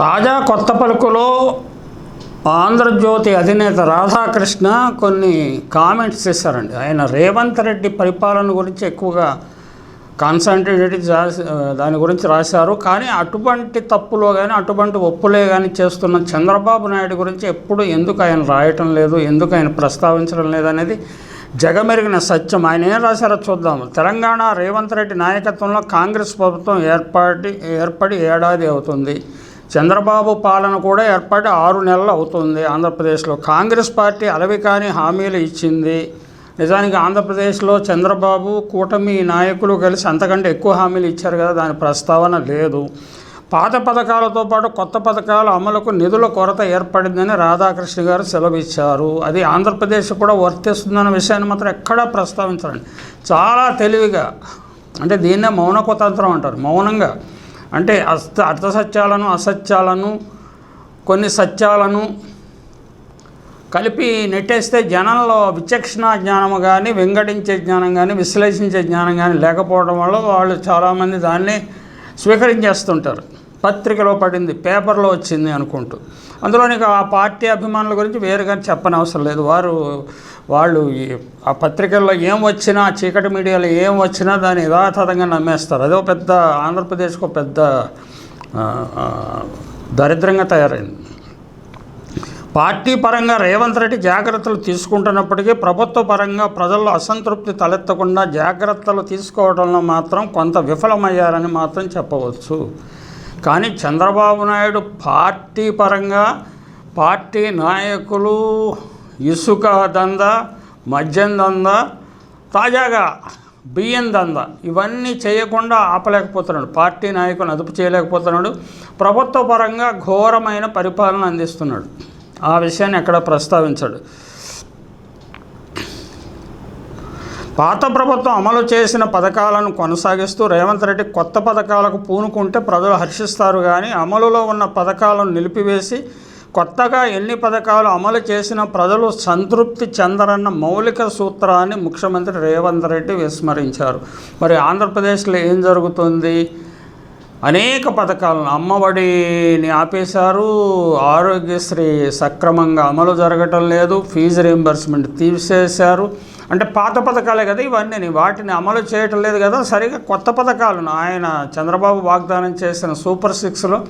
తాజా కొత్త పలుకులో ఆంధ్రజ్యోతి అధినేత రాధాకృష్ణ కొన్ని కామెంట్స్ చేశారండి. ఆయన రేవంత్ రెడ్డి పరిపాలన గురించి ఎక్కువగా కాన్సన్ట్రేటెడ్ దాని గురించి రాశారు. కానీ అటువంటి తప్పులో కానీ అటువంటి ఒప్పులే కానీ చేస్తున్న చంద్రబాబు నాయుడు గురించి ఎప్పుడు ఎందుకు ఆయన రాయటం లేదు ఎందుకు ఆయన ప్రస్తావించడం లేదు అనేది జగమెరిగిన సత్యం. ఆయన ఏం రాశారో చూద్దాం. తెలంగాణ రేవంత్ రెడ్డి నాయకత్వంలో కాంగ్రెస్ ప్రభుత్వం ఏర్పాటి ఏర్పడి ఏడాది అవుతుంది. చంద్రబాబు పాలన కూడా ఏర్పడి ఆరు నెలలు అవుతుంది ఆంధ్రప్రదేశ్లో. కాంగ్రెస్ పార్టీ అలవి కాని హామీలు ఇచ్చింది. నిజానికి ఆంధ్రప్రదేశ్లో చంద్రబాబు కూటమి నాయకులు కలిసి అంతకంటే ఎక్కువ హామీలు ఇచ్చారు కదా దాని ప్రస్తావన లేదు. పాత పథకాలతో పాటు కొత్త పథకాల అమలుకు నిధుల కొరత ఏర్పడిందని రాధాకృష్ణ గారు సెలవిచ్చారు. అది ఆంధ్రప్రదేశ్ కూడా వర్తిస్తుందన్న విషయాన్ని మాత్రం ఎక్కడా ప్రస్తావించారండి. చాలా తెలివిగా అంటే దీన్నే మౌన కుతంత్రం అంటారు మౌనంగా. అంటే అస్త అర్థసత్యాలను అసత్యాలను కొన్ని సత్యాలను కలిపి నెట్టేస్తే జనంలో విచక్షణ జ్ఞానం కానీ వెంగడించే జ్ఞానం కానీ విశ్లేషించే జ్ఞానం కానీ లేకపోవడం వల్ల వాళ్ళు చాలామంది దాన్ని స్వీకరించేస్తుంటారు. పత్రికలో పడింది పేపర్లో వచ్చింది అనుకుంటూ. అందులో నీకు ఆ పార్టీ అభిమానుల గురించి వేరుగా చెప్పని అవసరం లేదు. వారు వాళ్ళు ఆ పత్రికల్లో ఏం వచ్చినా చీకటి మీడియాలో ఏం వచ్చినా దాన్ని యథాతథంగా నమ్మేస్తారు. అదో పెద్ద ఆంధ్రప్రదేశ్కు పెద్ద దరిద్రంగా తయారైంది. పార్టీ పరంగా రేవంత్ రెడ్డి జాగ్రత్తలు తీసుకుంటున్నప్పటికీ ప్రభుత్వ పరంగా ప్రజల్లో అసంతృప్తి తలెత్తకుండా జాగ్రత్తలు తీసుకోవడంలో మాత్రం కొంత విఫలమయ్యారని మాత్రం చెప్పవచ్చు. కానీ చంద్రబాబు నాయుడు పార్టీ పరంగా పార్టీ నాయకులు ఇసుక దంద మద్యం దంద తాజాగా బియ్యం దంద ఇవన్నీ చేయకుండా ఆపలేకపోతున్నాడు. పార్టీ నాయకులను అదుపు చేయలేకపోతున్నాడు. ప్రభుత్వ పరంగా ఘోరమైన పరిపాలన అందిస్తున్నాడు. ఆ విషయాన్ని ఎక్కడ ప్రస్తావించాడు. పాత ప్రభుత్వం అమలు చేసిన పథకాలను కొనసాగిస్తూ రేవంత్ రెడ్డి కొత్త పథకాలకు పూనుకుంటే ప్రజలు హర్షిస్తారు కానీ అమలులో ఉన్న పథకాలను నిలిపివేసి కొత్తగా ఎన్ని పథకాలు అమలు చేసిన ప్రజలు సంతృప్తి చెందరన్న మౌలిక సూత్రాన్ని ముఖ్యమంత్రి రేవంత్ రెడ్డి విస్మరించారు. మరి ఆంధ్రప్రదేశ్లో ఏం జరుగుతుంది? అనేక పథకాలను అమ్మఒడిని ఆపేశారు. ఆరోగ్యశ్రీ సక్రమంగా అమలు జరగటం లేదు. ఫీజు రీంబర్స్మెంట్ తీసేశారు. అంటే పాత పథకాలే కదా ఇవన్నీ. వాటిని అమలు చేయటం లేదు కదా. సరిగా కొత్త పథకాలను ఆయన చంద్రబాబు వాగ్దానం చేసిన సూపర్ సిక్స్లో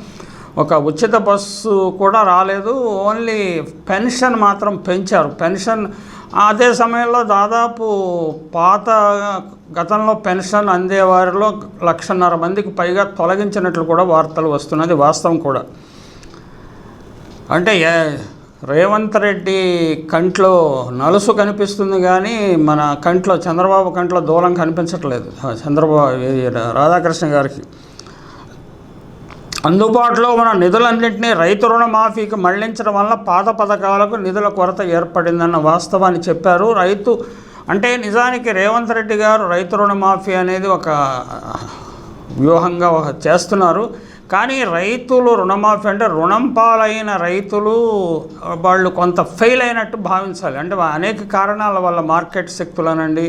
ఒక ఉచిత బస్సు కూడా రాలేదు. ఓన్లీ పెన్షన్ మాత్రం పెంచారు. పెన్షన్ అదే సమయంలో దాదాపు పాత గతంలో పెన్షన్ అందేవారిలో లక్షన్నర మందికి పైగా తొలగించినట్లు కూడా వార్తలు వస్తున్నది వాస్తవం కూడా. అంటే రేవంత్ రెడ్డి కంట్లో నలుసు కనిపిస్తుంది కానీ మన కంట్లో చంద్రబాబు కంట్లో దూలం కనిపించట్లేదు. చంద్రబాబు రాధాకృష్ణ గారికి. అందుబాటులో ఉన్న నిధులన్నింటినీ రైతు రుణమాఫీకి మళ్ళించడం వల్ల పాత పథకాలకు నిధుల కొరత ఏర్పడిందన్న వాస్తవాన్ని చెప్పారు. రైతు అంటే నిజానికి రేవంత్ రెడ్డి గారు రైతు రుణమాఫీ అనేది ఒక వ్యూహంగా చేస్తున్నారు. కానీ రైతులు రుణమాఫీ అంటే రుణం పాలైన రైతులు వాళ్ళు కొంత ఫెయిల్ అయినట్టు భావించాలి. అంటే అనేక కారణాల వల్ల మార్కెట్ శక్తులనండి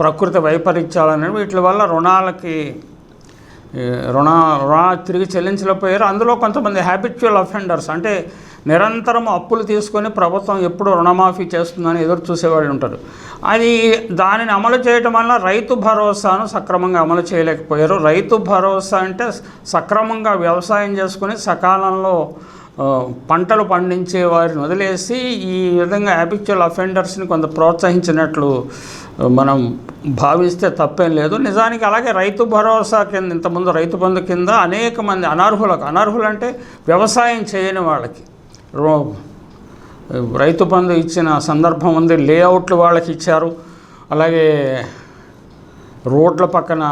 ప్రకృతి వైపరీత్యాలనండి వీటి వల్ల రుణాలకి రుణ రుణ తిరిగి చెల్లించలేకపోయారు. అందులో కొంతమంది హ్యాబిచువల్ అఫెండర్స్ అంటే నిరంతరం అప్పులు తీసుకొని ప్రభుత్వం ఎప్పుడు రుణమాఫీ చేస్తుందని ఎదురు చూసేవాడు ఉంటారు అది దానిని అమలు చేయటం వల్ల రైతు భరోసాను సక్రమంగా అమలు చేయలేకపోయారు. రైతు భరోసా అంటే సక్రమంగా వ్యవసాయం చేసుకుని సకాలంలో పంటలు పండించే వారిని వదిలేసి ఈ విధంగా హ్యాబిచువల్ అఫెండర్స్ని కొంత ప్రోత్సహించినట్లు మనం భావిస్తే తప్పేం లేదు. నిజానికి అలాగే రైతు భరోసా కింద ఇంతకుముందు రైతు బంధు కింద అనేక మంది అనర్హులకు అనర్హులు అంటే వ్యవసాయం చేయని వాళ్ళకి రైతు బంధు ఇచ్చిన సందర్భం ఉంది. లేఅవుట్లు వాళ్ళకి ఇచ్చారు. అలాగే రోడ్ల పక్కన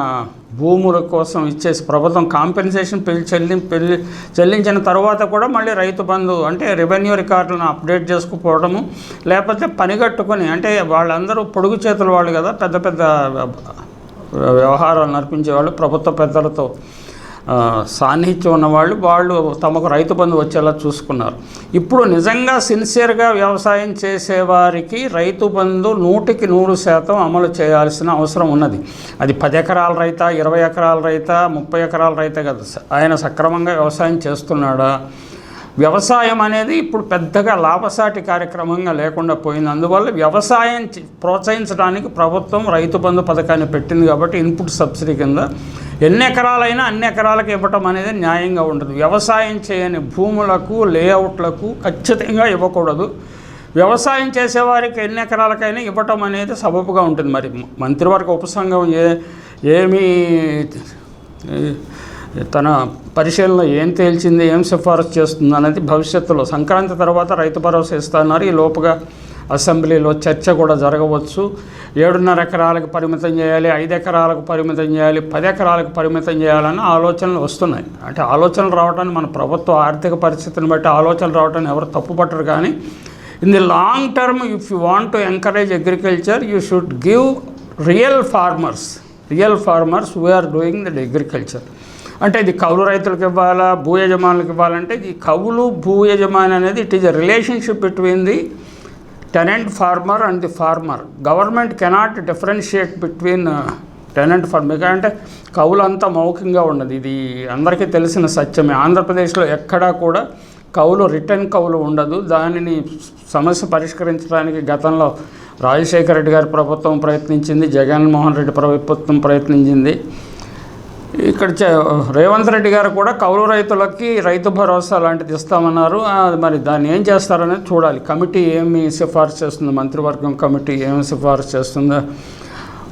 భూముల కోసం ఇచ్చేసి ప్రభుత్వం కాంపెన్సేషన్ పెళ్ళి చెల్లి పెళ్ళి చెల్లించిన తర్వాత కూడా మళ్ళీ రైతు బంధు అంటే రెవెన్యూ రికార్డులను అప్డేట్ చేసుకుపోవడము లేకపోతే పనిగట్టుకొని అంటే వాళ్ళందరూ పొడుగు చేతుల వాళ్ళు కదా పెద్ద పెద్ద వ్యవహారాలు నడిపించేవాళ్ళు ప్రభుత్వ పెద్దలతో. సాన్నిహిత్యం ఉన్నవాళ్ళు వాళ్ళు తమకు రైతు బంధు వచ్చేలా చూసుకున్నారు. ఇప్పుడు నిజంగా సిన్సియర్గా వ్యవసాయం చేసేవారికి రైతు బంధు నూటికి నూరు శాతం అమలు చేయాల్సిన అవసరం ఉన్నది. అది పది ఎకరాల రైత ఇరవై ఎకరాల రైత ముప్పై ఎకరాల రైతే కదా. ఆయన సక్రమంగా వ్యవసాయం చేస్తున్నాడా? వ్యవసాయం అనేది ఇప్పుడు పెద్దగా లాభసాటి కార్యక్రమంగా లేకుండా పోయింది. అందువల్ల వ్యవసాయం ప్రోత్సహించడానికి ప్రభుత్వం రైతు బంధు పథకాన్ని పెట్టింది కాబట్టి ఇన్పుట్ సబ్సిడీ కింద ఎన్ని ఎకరాలైనా అన్ని ఎకరాలకు ఇవ్వటం అనేది న్యాయంగా ఉండదు. వ్యవసాయం చేయని భూములకు లేఅవుట్లకు ఖచ్చితంగా ఇవ్వకూడదు. వ్యవసాయం చేసేవారికి ఎన్ని ఎకరాలకైనా ఇవ్వటం అనేది సబబుగా ఉంటుంది. మరి మంత్రివర్గ ఉపసంఘం ఏ ఏమీ తన పరిశీలన ఏం తేల్చింది ఏం సిఫారసు చేస్తుంది అనేది భవిష్యత్తులో సంక్రాంతి తర్వాత రైతు భరోసా ఇస్తున్నారు ఈ లోపుగా అసెంబ్లీలో చర్చ కూడా జరగవచ్చు. ఏడున్నర ఎకరాలకు పరిమితం చేయాలి ఐదు ఎకరాలకు పరిమితం చేయాలి పది ఎకరాలకు పరిమితం చేయాలని ఆలోచనలు వస్తున్నాయి. అంటే ఆలోచనలు రావడానికి మన ప్రభుత్వ ఆర్థిక పరిస్థితిని బట్టి ఆలోచనలు రావడానికి ఎవరు తప్పుపట్టరు కానీ in the long term if you want to encourage agriculture you should give real farmers real farmers we are doing that agriculture అంటే ఇది కౌలు రైతులకు ఇవ్వాలా భూ యజమానులకు ఇవ్వాలంటే ఈ కవులు భూ యజమాని అనేది it is a relationship between the tenant farmer and the farmer government cannot differentiate between tenant farmer అంటే కౌలు అంతా మౌఖికంగా ఉన్నది. ఇది అందరికీ తెలిసిన సత్యమే. ఆంధ్రప్రదేశ్లో ఎక్కడా కూడా కౌలు రిటర్న్ కౌలు ఉండదు. దానిని సమస్య పరిష్కరించడానికి గతంలో రాజశేఖర రెడ్డి గారి ప్రభుత్వం ప్రయత్నించింది. జగన్మోహన్ రెడ్డి ప్రభుత్వం ప్రయత్నించింది. ఇక్కడ చే- రేవంత్ రెడ్డి గారు కూడా కౌలు రైతులకి రైతు భరోసా లాంటిది ఇస్తామన్నారు. మరి దాన్ని ఏం చేస్తారనేది చూడాలి. కమిటీ ఏమి సిఫార్సు చేస్తుంది? మంత్రివర్గం కమిటీ ఏమి సిఫార్సు చేస్తుందో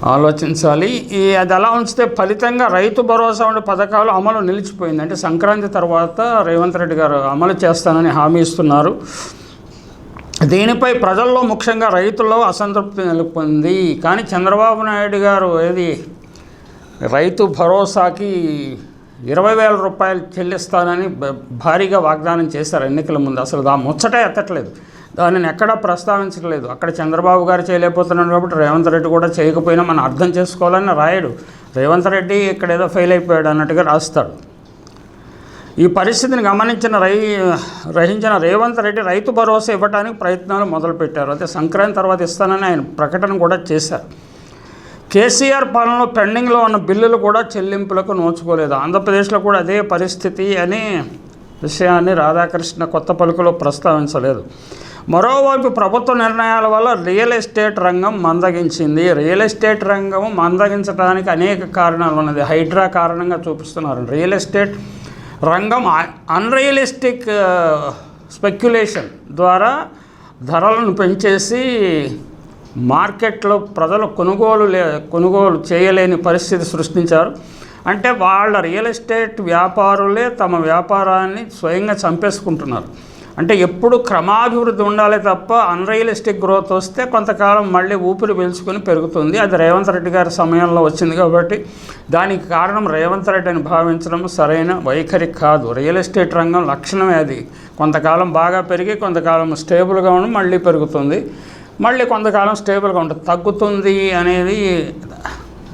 ఆలోచించాలి. ఈ అది అలా ఉంచితే ఫలితంగా రైతు భరోసా వంటి పథకాలు అమలు నిలిచిపోయింది. అంటే సంక్రాంతి తర్వాత రేవంత్ రెడ్డి గారు అమలు చేస్తానని హామీ ఇస్తున్నారు. దీనిపై ప్రజల్లో ముఖ్యంగా రైతుల్లో అసంతృప్తి నెలకొంది. కానీ చంద్రబాబు నాయుడు గారు ఏది రైతు భరోసాకి ఇరవై వేల రూపాయలు చెల్లిస్తానని భారీగా వాగ్దానం చేశారు ఎన్నికల ముందు. అసలు దా ముచ్చటే ఎత్తట్లేదు. దానిని ఎక్కడా ప్రస్తావించట్లేదు. అక్కడ చంద్రబాబు గారు చేయలేకపోతున్నాడు కాబట్టి రేవంత్ రెడ్డి కూడా చేయకపోయినా మనం అర్థం చేసుకోవాలని రాయడు. రేవంత్ రెడ్డి ఇక్కడ ఏదో ఫెయిల్ అయిపోయాడు అన్నట్టుగా రాస్తాడు. ఈ పరిస్థితిని గమనించిన రై రహించిన రేవంత్ రెడ్డి రైతు భరోసా ఇవ్వడానికి ప్రయత్నాలు మొదలుపెట్టారు. అయితే సంక్రాంతి తర్వాత ఇస్తానని ఆయన ప్రకటన కూడా చేశారు. కేసీఆర్ పాలనలో పెండింగ్లో ఉన్న బిల్లులు కూడా చెల్లింపులకు నోచుకోలేదు. ఆంధ్రప్రదేశ్లో కూడా అదే పరిస్థితి అని విషయాన్ని రాధాకృష్ణ కొత్త పలుకులో ప్రస్తావించలేదు. మరోవైపు ప్రభుత్వ నిర్ణయాల వల్ల రియల్ ఎస్టేట్ రంగం మందగించింది. రియల్ ఎస్టేట్ రంగం మందగించడానికి అనేక కారణాలు ఉన్నది. హైడ్రా కారణంగా చూపిస్తున్నారు. రియల్ ఎస్టేట్ రంగం అన్రియలిస్టిక్ స్పెక్యులేషన్ ద్వారా ధరలను పెంచేసి మార్కెట్లో ప్రజలు కొనుగోలు లే కొనుగోలు చేయలేని పరిస్థితి సృష్టించారు. అంటే వాళ్ళ రియల్ ఎస్టేట్ వ్యాపారులే తమ వ్యాపారాన్ని స్వయంగా చంపేసుకుంటున్నారు. అంటే ఎప్పుడు క్రమాభివృద్ధి ఉండాలి తప్ప అన్రియలిస్టిక్ గ్రోత్ వస్తే కొంతకాలం మళ్ళీ ఊపిరి పీల్చుకొని పెరుగుతుంది. అది రేవంత్ రెడ్డి గారి సమయంలో వచ్చింది కాబట్టి దానికి కారణం రేవంత్ రెడ్డి అని భావించడం సరైన వైఖరి కాదు. రియల్ ఎస్టేట్ రంగం లక్షణమే అది. కొంతకాలం బాగా పెరిగి కొంతకాలం స్టేబుల్గా ఉండి మళ్ళీ పెరుగుతుంది. మళ్ళీ కొంతకాలం స్టేబుల్గా ఉంటుంది. తగ్గుతుంది అనేది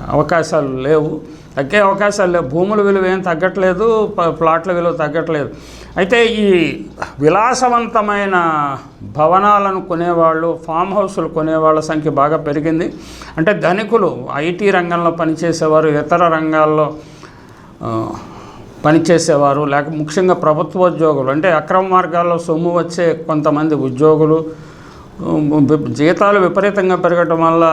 అవకాశాలు లేవు. తగ్గే అవకాశాలు లేవు. భూముల విలువ ఏం తగ్గట్లేదు ప- ప్లాట్ల విలువ తగ్గట్లేదు. అయితే ఈ విలాసవంతమైన భవనాలను కొనేవాళ్ళు ఫామ్ హౌస్లు కొనేవాళ్ళ సంఖ్య బాగా పెరిగింది. అంటే ధనికులు ఐటీ రంగంలో పనిచేసేవారు ఇతర రంగాల్లో పనిచేసేవారు లేక ముఖ్యంగా ప్రభుత్వ ఉద్యోగులు అంటే అక్రమ మార్గాల్లో సొమ్ము వచ్చే కొంతమంది ఉద్యోగులు జీతాలు విపరీతంగా పెరగటం వల్ల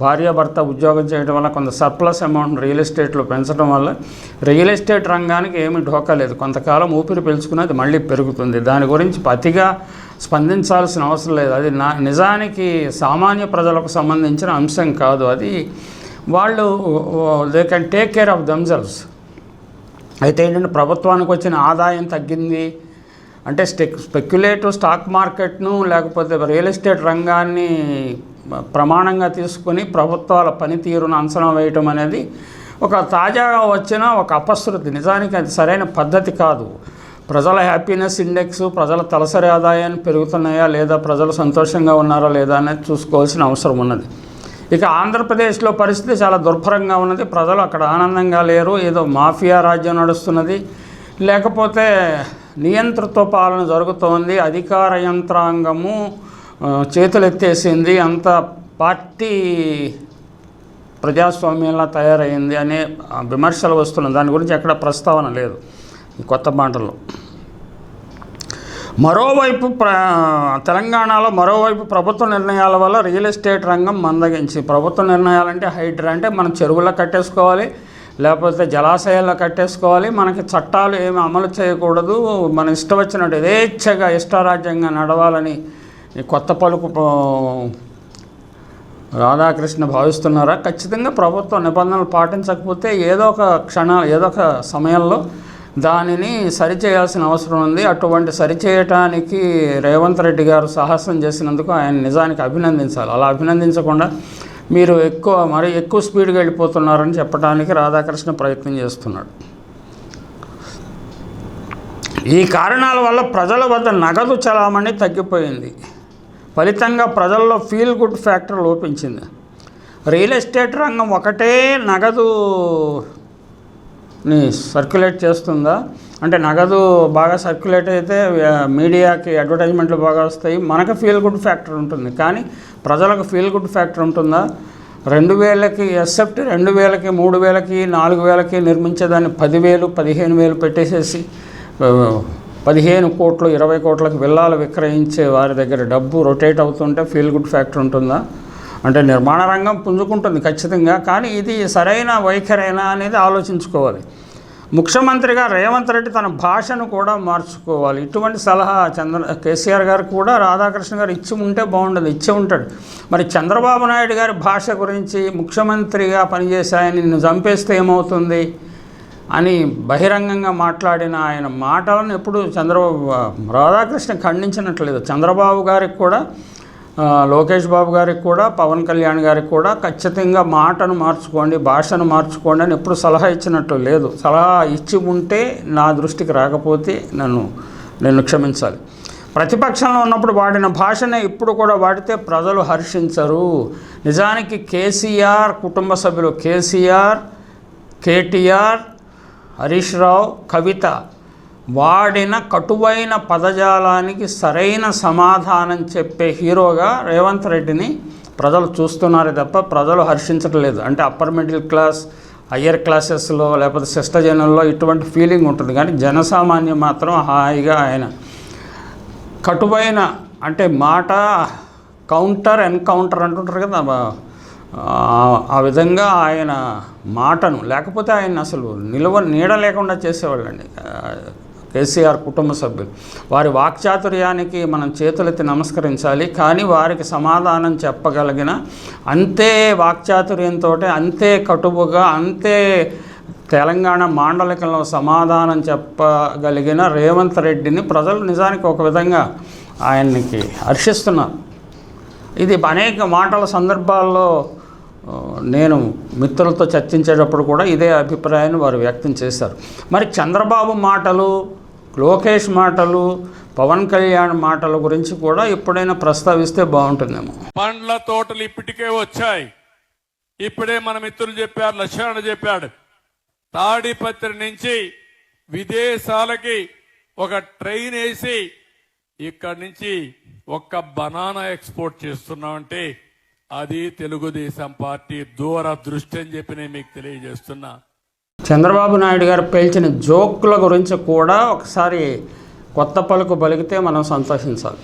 భార్యాభర్త ఉద్యోగం చేయడం వల్ల కొంత సర్ప్లస్ అమౌంట్ రియల్ ఎస్టేట్లో పెంచడం వల్ల రియల్ ఎస్టేట్ రంగానికి ఏమీ ఢోకా లేదు. కొంతకాలం ఊపిరి పీల్చుకున్నది మళ్ళీ పెరుగుతుంది. దాని గురించి అతిగా స్పందించాల్సిన అవసరం లేదు. అది నా నిజానికి సామాన్య ప్రజలకు సంబంధించిన అంశం కాదు. అది వాళ్ళు they can take care of themselves అయితే ఏంటంటే ప్రభుత్వానికి వచ్చిన ఆదాయం తగ్గింది. అంటే స్టెక్ స్పెక్యులేటివ్ స్టాక్ మార్కెట్ను లేకపోతే రియల్ ఎస్టేట్ రంగాన్ని ప్రమాణంగా తీసుకొని ప్రభుత్వాల పనితీరును అంచనా వేయటం అనేది ఒక తాజాగా వచ్చిన ఒక అపశృతి. నిజానికి అది సరైన పద్ధతి కాదు. ప్రజల హ్యాపీనెస్ ఇండెక్స్ ప్రజల తలసరి ఆదాయాన్ని పెరుగుతున్నాయా లేదా ప్రజలు సంతోషంగా ఉన్నారా లేదా అనేది చూసుకోవాల్సిన అవసరం ఉన్నది. ఇక ఆంధ్రప్రదేశ్లో పరిస్థితి చాలా దుర్భరంగా ఉన్నది. ప్రజలు అక్కడ ఆనందంగా లేరు. ఏదో మాఫియా రాజ్యం నడుస్తున్నది. లేకపోతే నియంతృత్వ పాలన జరుగుతోంది అధికార యంత్రాంగము చేతులెత్తేసింది అంత పార్టీ ప్రజాస్వామ్యంలా తయారైంది అనే విమర్శలు వస్తున్నాయి. దాని గురించి ఎక్కడ ప్రస్తావన లేదు ఈ కొత్త మాటల్లో. మరోవైపు ప్ర తెలంగాణలో మరోవైపు ప్రభుత్వ నిర్ణయాల వల్ల రియల్ ఎస్టేట్ రంగం మందగించి ప్రభుత్వ నిర్ణయాలంటే హైడ్రా అంటే మనం చెరువులో కట్టేసుకోవాలి లేకపోతే జలాశయాల్లో కట్టేసుకోవాలి. మనకి చట్టాలు ఏమి అమలు చేయకూడదు. మన ఇష్టం వచ్చినట్టు యథేచ్ఛగా ఇష్టారాజ్యంగా నడవాలని కొత్త పలుకు రాధాకృష్ణ భావిస్తున్నారా? ఖచ్చితంగా ప్రభుత్వ నిబంధనలు పాటించకపోతే ఏదో ఒక క్షణ ఏదో ఒక సమయంలో దానిని సరిచేయాల్సిన అవసరం ఉంది. అటువంటి సరిచేయటానికి రేవంత్ రెడ్డి గారు సాహసం చేసినందుకు ఆయన నిజానికి అభినందించాలి. అలా అభినందించకుండా మీరు ఎక్కువ మరి ఎక్కువ స్పీడ్గా వెళ్ళిపోతున్నారని చెప్పడానికి రాధాకృష్ణ ప్రయత్నం చేస్తున్నాడు. ఈ కారణాల వల్ల ప్రజల వద్ద నగదు చలామణి తగ్గిపోయింది. ఫలితంగా ప్రజల్లో ఫీల్ గుడ్ ఫ్యాక్టర్ లోపించింది. రియల్ ఎస్టేట్ రంగం ఒకటే నగదుని సర్క్యులేట్ చేస్తుందా? అంటే నగదు బాగా సర్క్యులేట్ అయితే మీడియాకి అడ్వర్టైజ్మెంట్లు బాగా వస్తాయి. మనకు ఫీల్ గుడ్ ఫ్యాక్టర్ ఉంటుంది. కానీ ప్రజలకు ఫీల్ గుడ్ ఫ్యాక్టర్ ఉంటుందా? రెండు వేలకి ఎక్సెప్ట్ రెండు వేలకి మూడు వేలకి నాలుగు వేలకి నిర్మించేదాన్ని పదివేలు పదిహేను వేలు పెట్టేసేసి పదిహేను కోట్లు ఇరవై కోట్లకు విల్లాలు విక్రయించే వారి దగ్గర డబ్బు రొటేట్ అవుతుంటే ఫీల్ గుడ్ ఫ్యాక్టర్ ఉంటుందా? అంటే నిర్మాణ రంగం పుంజుకుంటుంది ఖచ్చితంగా. కానీ ఇది సరైన వైఖరైనా అనేది ఆలోచించుకోవాలి. ముఖ్యమంత్రిగా రేవంత్ రెడ్డి తన భాషను కూడా మార్చుకోవాలి. ఇటువంటి సలహా చంద్ర కేసీఆర్ గారు కూడా రాధాకృష్ణ గారు ఇచ్చి ఉంటే బాగుండదు ఇచ్చి ఉంటాడు. మరి చంద్రబాబు నాయుడు గారి భాష గురించి ముఖ్యమంత్రిగా పనిచేశాయని నిన్ను చంపేస్తే ఏమవుతుంది? అని బహిరంగంగా మాట్లాడిన ఆయన మాటలను ఎప్పుడు చంద్రబాబు రాధాకృష్ణ ఖండించినట్లేదు. చంద్రబాబు గారికి కూడా లోకేష్ బాబు గారికి కూడా పవన్ కళ్యాణ్ గారికి కూడా ఖచ్చితంగా మాటను మార్చుకోండి భాషను మార్చుకోండి అని ఎప్పుడు సలహా ఇచ్చినట్టు లేదు. సలహా ఇచ్చి ఉంటే నా దృష్టికి రాకపోతే నన్ను నేను క్షమించాలి. ప్రతిపక్షంలో ఉన్నప్పుడు వాడిన భాషనే ఇప్పుడు కూడా వాడితే ప్రజలు హర్షించరు. నిజానికి కేసీఆర్ కుటుంబ సభ్యులు కేసీఆర్ కేటీఆర్ హరీష్ రావు కవిత వాడిన కటువైన పదజాలానికి సరైన సమాధానం చెప్పే హీరోగా రేవంత్ రెడ్డిని ప్రజలు చూస్తున్నారు తప్ప ప్రజలు హర్షించట్లేదు అంటే అప్పర్ మిడిల్ క్లాస్ హయ్యర్ క్లాసెస్లో లేకపోతే శిష్టజనంలో ఇటువంటి ఫీలింగ్ ఉంటుంది. కానీ జనసామాన్యం మాత్రం హాయిగా ఆయన కటువైన అంటే మాట కౌంటర్ ఎన్కౌంటర్ అంటుంటారు కదా ఆ- విధంగా ఆయన మాటను లేకపోతే ఆయన అసలు నిలవ నీడ లేకుండా చేసేవాళ్ళండి. కేసీఆర్ కుటుంబ సభ్యులు. వారి వాక్చాతుర్యానికి మనం చేతులెత్తి నమస్కరించాలి కానీ వారికి సమాధానం చెప్పగలిగిన అంతే వాక్చాతుర్యంతో అంతే కటువుగా అంతే తెలంగాణ మాండలికంలో సమాధానం చెప్పగలిగిన రేవంత్ రెడ్డిని ప్రజలు నిజానికి ఒక విధంగా ఆయనకి హర్షిస్తున్నారు. ఇది అనేక మాటల సందర్భాల్లో నేను మిత్రులతో చర్చించేటప్పుడు కూడా ఇదే అభిప్రాయాన్ని వారు వ్యక్తం చేశారు. మరి చంద్రబాబు మాటలు లోకేష్ మాటలు పవన్ కళ్యాణ్ మాటల గురించి కూడా ఎప్పుడైనా ప్రస్తావిస్తే బాగుంటుందేమో. పండ్ల తోటలు ఇప్పటికే వచ్చాయి. ఇప్పుడే మన మిత్రులు చెప్పారు లక్ష్మణ చెప్పాడు. తాడిపత్రి నుంచి విదేశాలకి ఒక ట్రైన్ వేసి ఇక్కడి నుంచి ఒక్క బనానా ఎక్స్పోర్ట్ చేస్తున్నామంటే అది తెలుగుదేశం పార్టీ దూరదృష్టి అని చెప్పి నేను మీకు తెలియజేస్తున్నా. చంద్రబాబు నాయుడు గారు పేల్చిన జోకుల గురించి కూడా ఒకసారి కొత్త పలుకు పలికితే మనం సంతోషించాలి.